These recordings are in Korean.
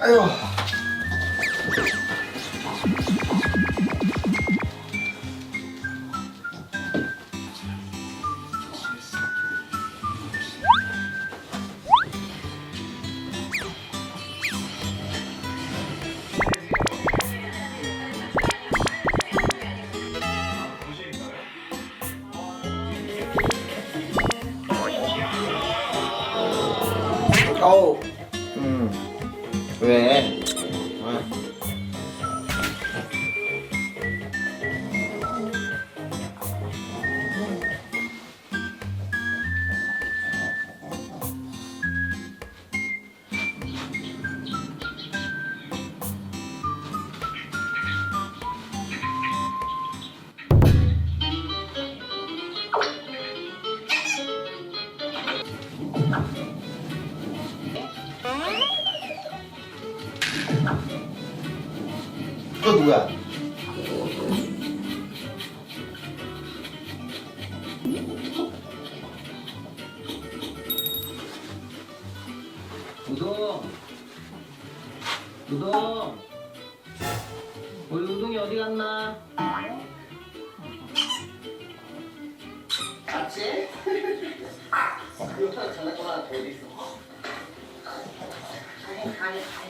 아유. 어우. 또 누구야? 우동 우동 우리 우동이 어디 갔나? 이거 하나 장난감 하나 더 어디 있어? 가네 가네 가네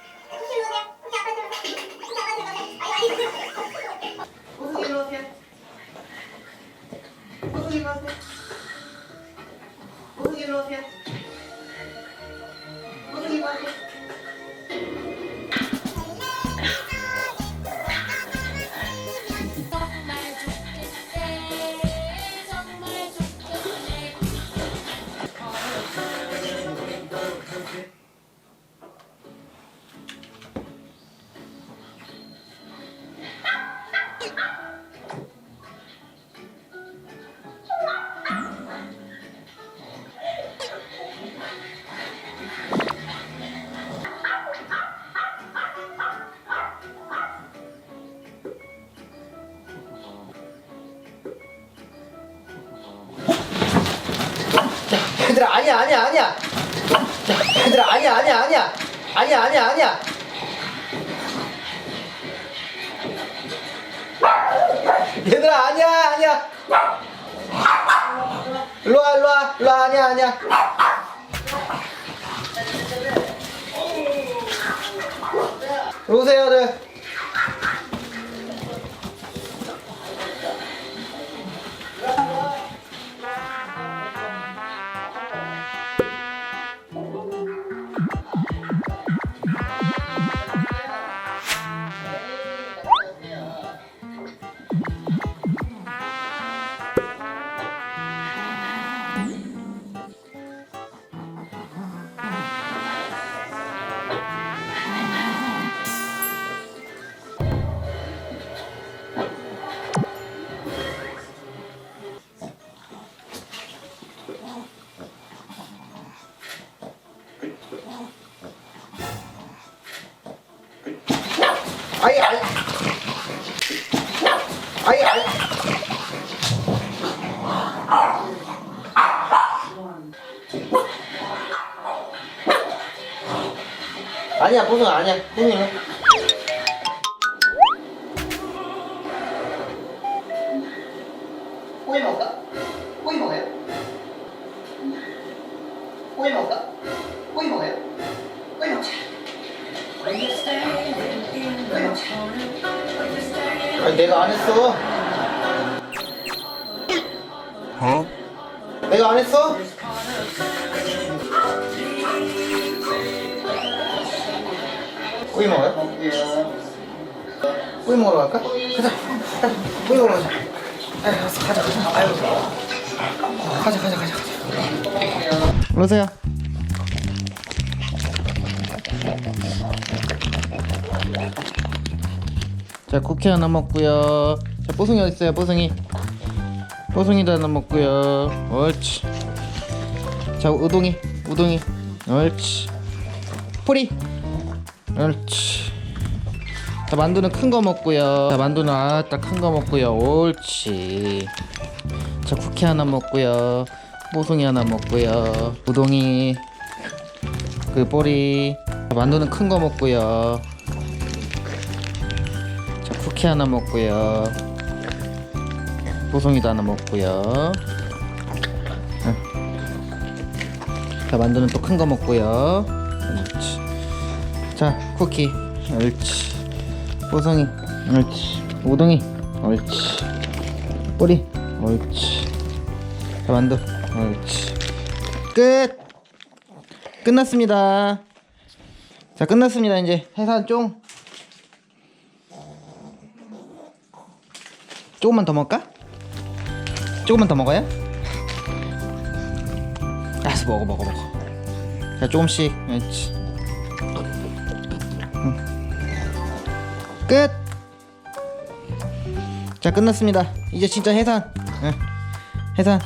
일로 오세요. 호수 일로 오세요 얘들아 아니야 아니야 아니야. 얘들아 아니야 아니야 아니야. 아니야 아니야 아니야. 얘들아 아니야 아니야. 일로 와 일로 와 일로 와 아니야 아니야. 오세요 들. 아이 아이. 아이 아이. 아니야 보승 아니야 보승 꼬이 먹어요? 꼬이 먹어요? 꼬이 먹자 아니 내가 안 했어 어? 내가 안 했어? 꼬이 먹어요? 꼬이 먹으러 갈까? 가자 꼬이 먹으러 가자 가자 가자 아유 가자 가자 가자 가자 오세요 자 쿠키 하나 먹고요. 자 뽀송이 어디 있어요 뽀송이? 뽀송이도 하나 먹고요. 옳지. 자 우동이 우동이. 옳지. 포리. 옳지. 자 만두는 큰 거 먹고요. 자 만두는 아따 큰 거 먹고요. 옳지. 자 쿠키 하나 먹고요. 뽀송이 하나 먹고요. 우동이. 그 꼬리. 자, 만두는 큰 거 먹고요. 자 쿠키 하나 먹고요. 뽀송이도 하나 먹고요. 응. 자 만두는 또 큰 거 먹고요. 옳지 자 쿠키. 옳지 뽀송이. 옳지 우동이. 옳지 꼬리. 옳지 자 만두. 옳지 끝! 끝났습니다. 자 끝났습니다 이제. 해산 쫑 조금만 더 먹을까? 조금만 더 먹어요? 알았어 먹어 먹어 먹어 자 조금씩 옳지 끝! 자 끝났습니다 이제 진짜 해산 응. 해산